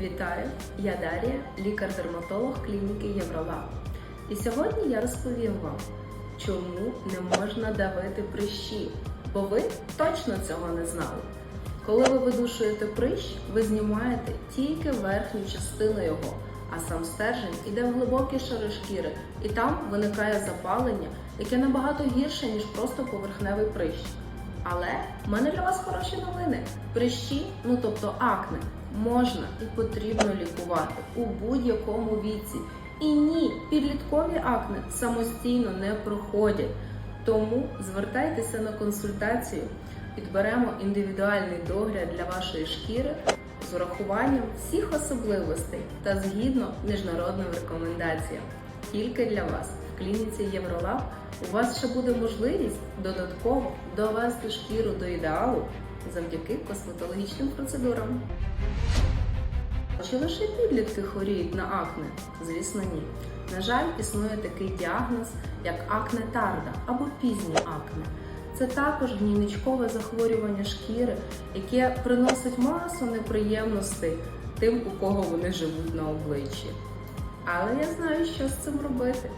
Вітаю! Я Дар'я, лікар-дерматолог клініки Євролаб. І сьогодні я розповім вам, чому не можна давити прищі, бо ви точно цього не знали. Коли ви видушуєте прищ, ви знімаєте тільки верхню частину його, а сам стержень іде в глибокі шари шкіри, і там виникає запалення, яке набагато гірше, ніж просто поверхневий прищ. Але в мене для вас хороші новини. Прищі, ну тобто акне, можна і потрібно лікувати у будь-якому віці. І ні, підліткові акне самостійно не проходять. Тому звертайтеся на консультацію, підберемо індивідуальний догляд для вашої шкіри з урахуванням всіх особливостей та згідно міжнародним рекомендаціям. Тільки для вас клініці Євролаб у вас ще буде можливість додатково довести шкіру до ідеалу завдяки косметологічним процедурам. Чи лише підлітки хворіють на акне? Звісно, ні. На жаль, існує такий діагноз, як акне тарда або пізнє акне. Це також гнійничкове захворювання шкіри, яке приносить масу неприємностей тим, у кого вони живуть на обличчі. Але я знаю, що з цим робити.